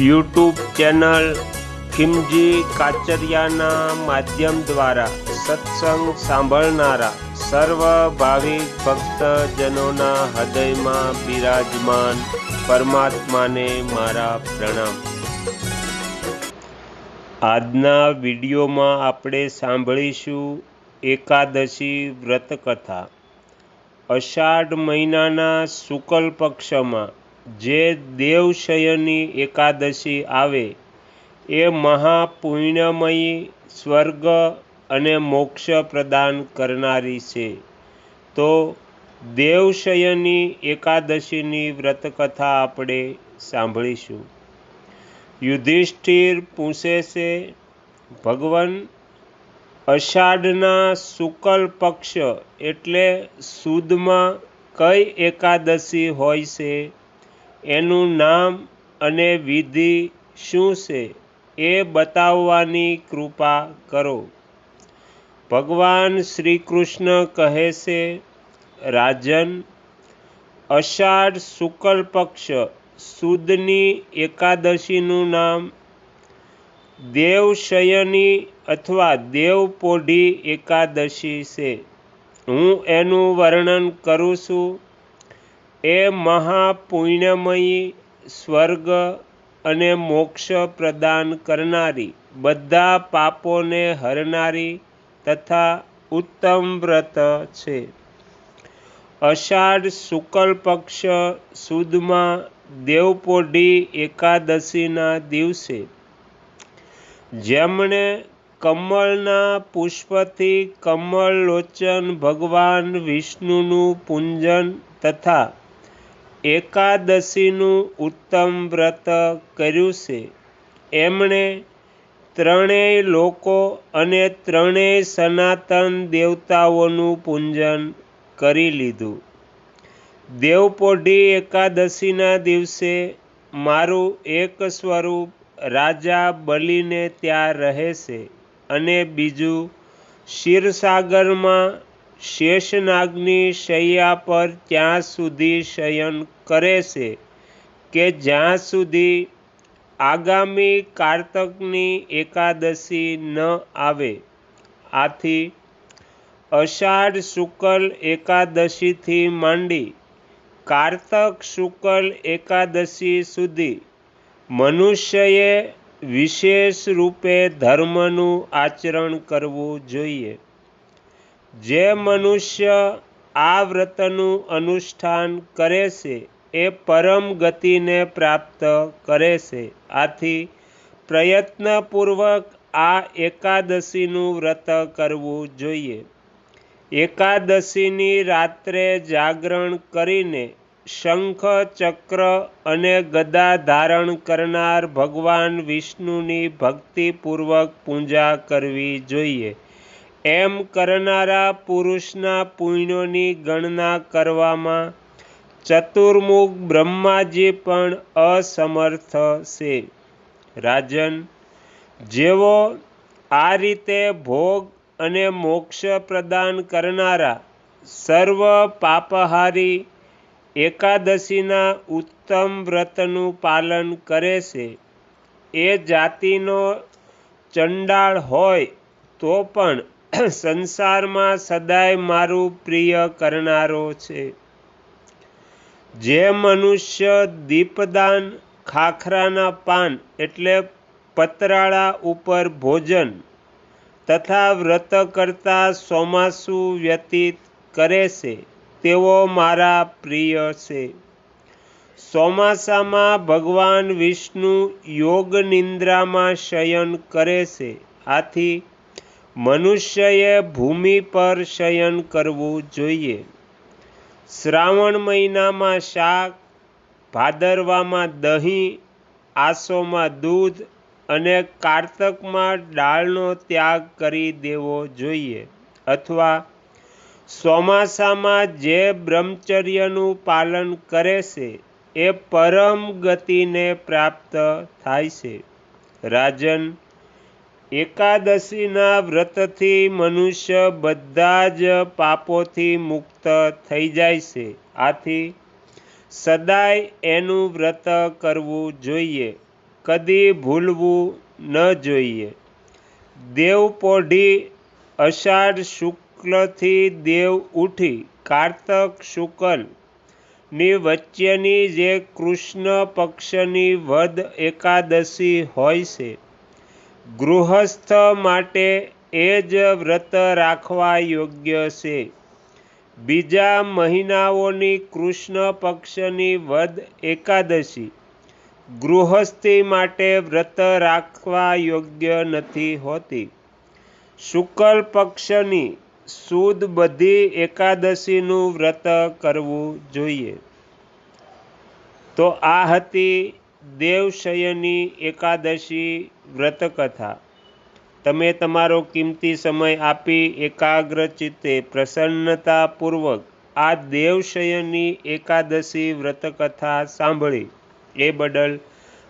YouTube channel Khimji કાચરિયાના માધ્યમ દ્વારા સત્સંગ સાંભળનારા સર્વ ભાવિક ભક્તજનોના હૃદયમાં બિરાજમાન પરમાત્માને મારા પ્રણામ. આજના વિડીયોમાં આપણે સાંભળીશું એકાદશી વ્રતકથા. અષાઢ મહિનાના શુકલ પક્ષમાં જે દેવશયની એકાદશી આવે, એ મહાપુણ્યમયી સ્વર્ગ અને મોક્ષ પ્રદાન કરનારી છે. તો દેવશયની એકાદશીની વ્રતકથા આપણે સાંભળીશું. યુધિષ્ઠિર પૂછે છે, ભગવાન, અષાઢના શુકલ પક્ષ એટલે સુદમાં કઈ એકાદશી હોય છે? એનું નામ અને વિધિ શું છે એ બતાવવાની કૃપા કરો. ભગવાન શ્રી કૃષ્ણ કહે છે, રાજન, અષાઢ શુક્લ પક્ષ સુદની એકાદશીનું નામ દેવશયની અથવા દેવપોઢી એકાદશી છે. હું એનું વર્ણન કરું છું એ મહાપુણ્યમયી સ્વર્ગ અને મોક્ષ પ્રદાન કરનારી, બધા પાપોને હરનારી તથા ઉત્તમ વ્રત છે. અષાઢ શુકલ પક્ષ સુદમાં દેવપોઢી એકાદશીના દિવસે જેમણે કમળના પુષ્પથી કમળ લોચન ભગવાન વિષ્ણુનું પૂંજન તથા એકાદશીનું ઉત્તમ વ્રત કર્યું છે. એમણે ત્રણેય લોકો અને ત્રણેય સનાતન દેવતાઓનું પૂંજન કરી લીધું. દેવપોઢી એકાદશીના દિવસે મારું એક સ્વરૂપ રાજા બલીને ત્યાં રહે છે અને બીજું ક્ષીરસાગરમાં શેષનાગની શૈયા પર ત્યાં સુધી શયન કરે છે કે જ્યાં સુધી આગામી કારતકની એકાદશી ન આવે. આથી અષાઢ શુક્લ એકાદશીથી માંડી કારતક શુક્લ એકાદશી સુધી મનુષ્યએ વિશેષ રૂપે ધર્મનું આચરણ કરવું જોઈએ. જે મનુષ્ય આ વ્રતનું અનુષ્ઠાન કરે છે, એ પરમ ગતિને પ્રાપ્ત કરે છે. આથી પ્રયત્નપૂર્વક આ એકાદશીનું વ્રત કરવું જોઈએ. એકાદશીની રાત્રે જાગરણ કરીને શંખ ચક્ર અને ગદા ધારણ કરનાર ભગવાન વિષ્ણુની ભક્તિપૂર્વક પૂજા કરવી જોઈએ. એમ કરનારા પુરુષના પુણ્યોની ગણના કરવામાં ચતુર્મુખ બ્રહ્માજી પણ અસમર્થ છે. રાજન જેવો આ રીતે ભોગ અને મોક્ષ પ્રદાન કરનારા સર્વ પાપહારી એકાદશીના ઉત્તમ વ્રતનું પાલન કરે છે, એ જાતિનો ચંડાળ હોય તો પણ સંસારમાં સદાય મારું પ્રિય કરનારો છે. જે મનુષ્ય દીપદાન, ખાખરાના પાન એટલે પતરાળા ઉપર ભોજન તથા વ્રત કરતા ચોમાસુ વ્યતીત કરે છે, તેઓ મારા પ્રિય છે. ચોમાસામાં ભગવાન વિષ્ણુ યોગ નિંદ્રામાં શયન કરે છે. આથી મનુષ્યએ ભૂમિ પર શયન કરવું જોઈએ. શ્રાવણ મહિનામાં શાક, ભાદરવામાં દહીં, આસોમાં દૂધ અને કારતકમાં દાળનો ત્યાગ કરી દેવો જોઈએ. અથવા ચોમાસામાં જે બ્રહ્મચર્યનું પાલન કરે છે, એ પરમ ગતિને પ્રાપ્ત થાય છે. રાજન એકાદશીના વ્રતથી મનુષ્ય બધા જ પાપોથી મુક્ત થઈ જાય છે. આથી સદાય એનું વ્રત કરવું જોઈએ. કદી ભૂલવું ન જોઈએ. દેવપોઢી અષાઢ શુક્લથી દેવ ઉઠી કારતક શુકલની વચ્ચેની જે કૃષ્ણ પક્ષની વદ એકાદશી હોય છે ગૃહસ્થ માટે એ જ વ્રત રાખવા યોગ્ય છે. બીજા મહિનાઓની કૃષ્ણ પક્ષની વદ એકાદશી. ગૃહસ્થી માટે વ્રત રાખવા યોગ્ય નથી હોતી. શુકલ પક્ષની સુદ બધી એકાદશીનું વ્રત કરવું જોઈએ. તો આ હતી દેવશયની એકાદશી વ્રતકથા. તમે તમારો કિંમતી સમય આપી એકાગ્ર ચિત્તે પ્રસન્નતાપૂર્વક આ દેવશયની એકાદશી વ્રતકથા સાંભળી. એ બદલ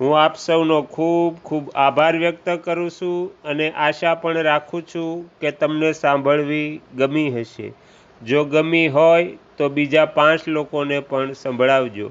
હું આપ સૌનો ખૂબ ખૂબ આભાર વ્યક્ત કરું છું અને આશા પણ રાખું છું કે તમને સાંભળવી ગમી હશે. જો ગમી હોય તો બીજા પાંચ લોકોને પણ સંભળાવજો.